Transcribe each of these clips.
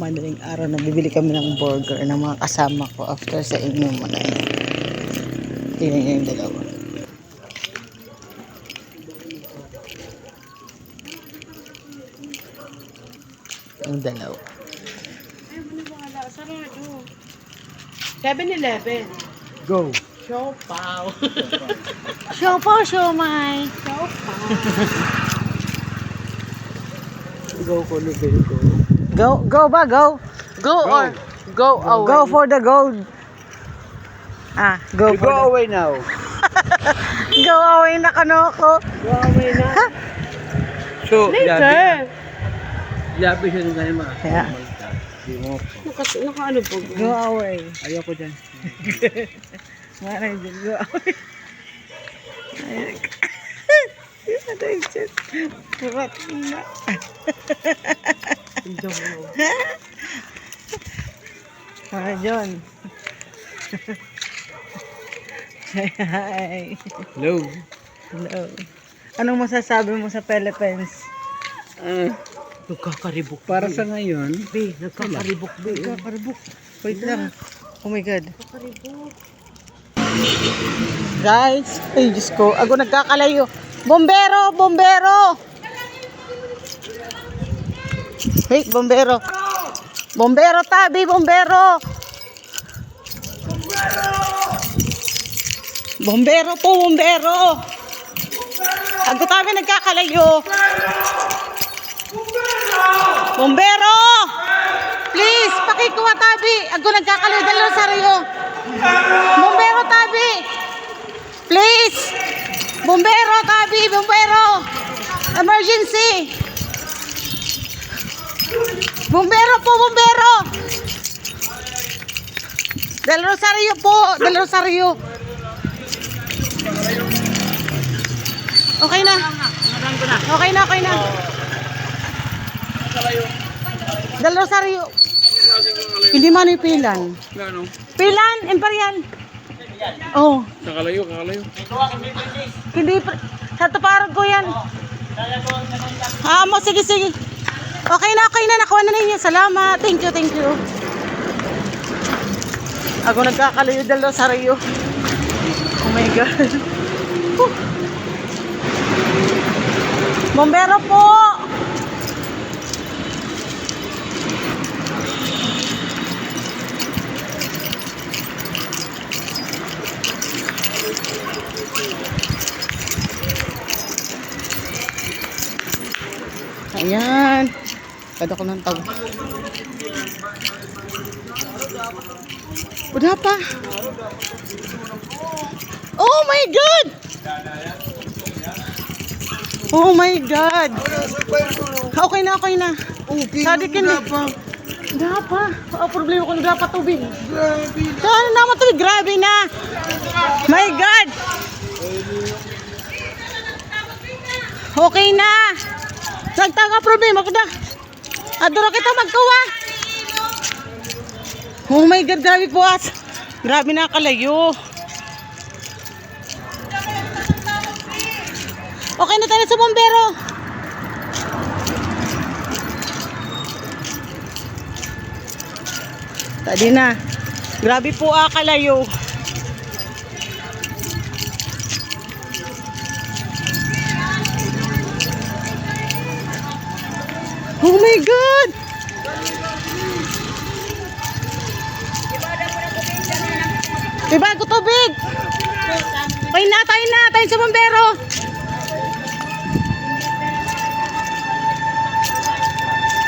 madaling araw na bibili kami ng burger ng mga kasama ko after sa inyo mo na yun. Tingnan niyo yung dalawa. Yung dalawa. Ay, maniwala. Sarado. 7-Eleven. Go. Siopaw. Show po, show my. Siopaw. Go ko go. Go, go ba? Go? Go, or Go away. go for the gold. Ah, go You for go the away now. Go away na kanoko. Go away na. So, Later. labi siya ng ganyan mga. Mo. Naka, naka ano po? go away. Ayoko dyan. Maray din, go away. Ayan. Diyos. Burat na. Mga John. Hi. Hello. Hello. Anong masasabi mo sa Philippines? Uh, Nagkakaribok. para sa ngayon, Be, nagkakaribok. Be. Kakaribok. Wait lang. Oh my God. Nagkakaribok. Guys, ay Diyos ko, ako nagkakalayo. Bombero! Bombero! Hey, bombero. Bombero, tabi, bombero! Bombero po, bombero! Ako tabi nagkakalayo. Bombero! Please, pakikuha tabi. Ako nagkakalayo. Dalawa sa. Bombero, tabi! Please! Bombero, tabi! Bombero! Emergency! Bombero po, bombero! Del Rosario po! Del Rosario! Okay na. Okay na, okay na. Del Rosario. Hindi man yung pilan. ano? Pilan, Imperial. Oh. Nakalayo, nakalayo. Hindi, pre- sa tuparog ko yan. Ah, mo, sige, sige. Okay na, okay na, nakuha na ninyo. Salamat. Thank you, thank you. Ako nagkakalayo dal Rosario. Oh my God. Bombero po! Kada ko ng tawag. Wala pa. Oh my God! Oh my God! Okay na, okay na. Okay, Sadikin na. Wala pa. Oh, problema ko, wala pa tubig. Saan naman tubig? Grabe na. My God! Okay na. Nagtanga problema ko na. Adoro kita magkuha. Oh my God, grabe po as. Grabe na kalayo. Okay na tayo sa bombero. Tadi na. Grabe po ah, kalayo. Oh my God! Diba ko tubig? Tayo na, tayo na, tayo sa bombero.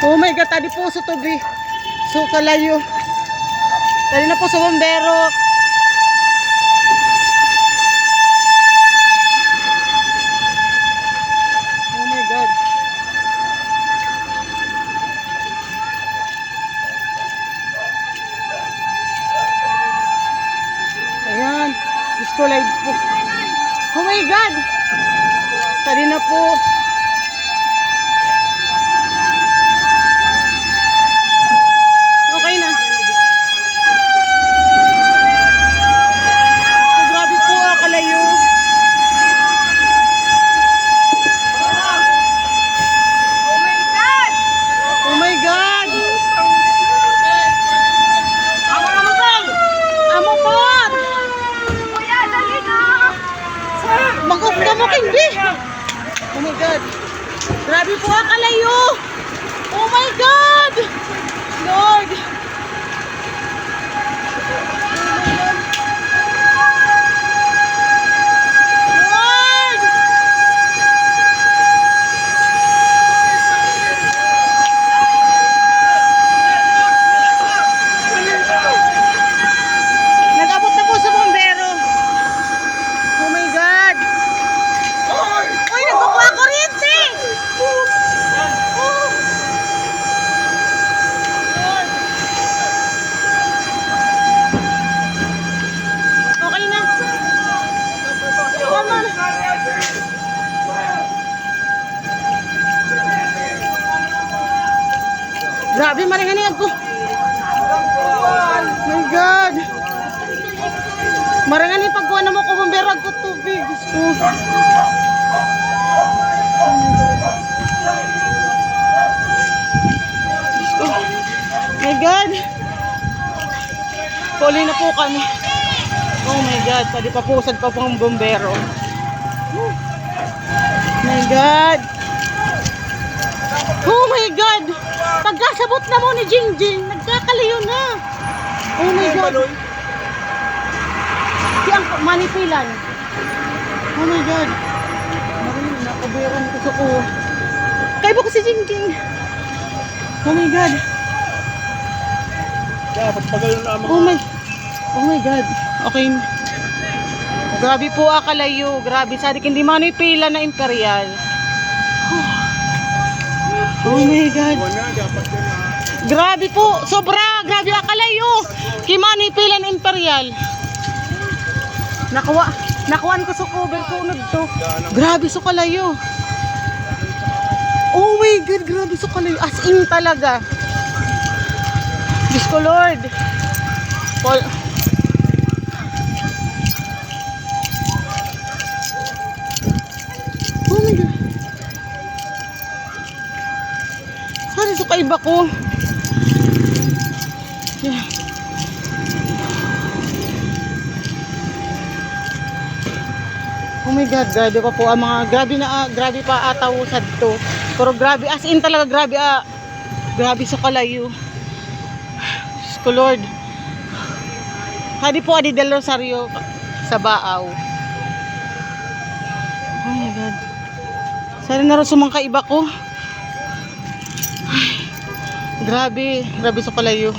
Oh my God, tadi po sa tubig. So kalayo. Tadi na po sa bombero. Oh my God. Ayan. Diyos ko, live po. Oh my God! Tadi na po. Grabe! Oh my God! Grabe po ang kalayo! Oh my God! Lord! Grabe, maringaniyag ko. My God. Marangani pagkuha na mo ko bumbero ko tubig. Diyos ko. Ko. My God. Huli na po kami. Oh my God. Pwede pa pusad pa po ang bumbero. My God. Oh my God. Pagkasabot na mo ni Jingjing, nagkakalayo na. Oh my God. Si ang manipilan. Oh my God. Marin, nakabiran ko sa ko. Kaya ba ko si Jingjing? Oh my God. Dapat pagal na Oh my, oh my God. Okay. Grabe po akalayo. Grabe. Sadik hindi manipila na imperial. Oh my God. na. Grabe po. Sobra. Grabe akalayo. Kimanipilan imperial. Nakuha. Nakuhaan ko sa cover ko unod to. Grabe so kalayo. Oh my God. Grabe so kalayo. As in talaga. Diyos ko Lord. Paul. Sa kaiba ko. Yeah. Oh my God, grabe pa po ang mga grabe na ah, grabe pa ataw sad to. Pero grabe as in talaga grabe ah. Grabe sa kalayo. Ko Lord. Hadi po adi del Rosario sa Baaw. Oh my God. Sana na rin sumangka iba ko. Grabe, grabe sa kalayo.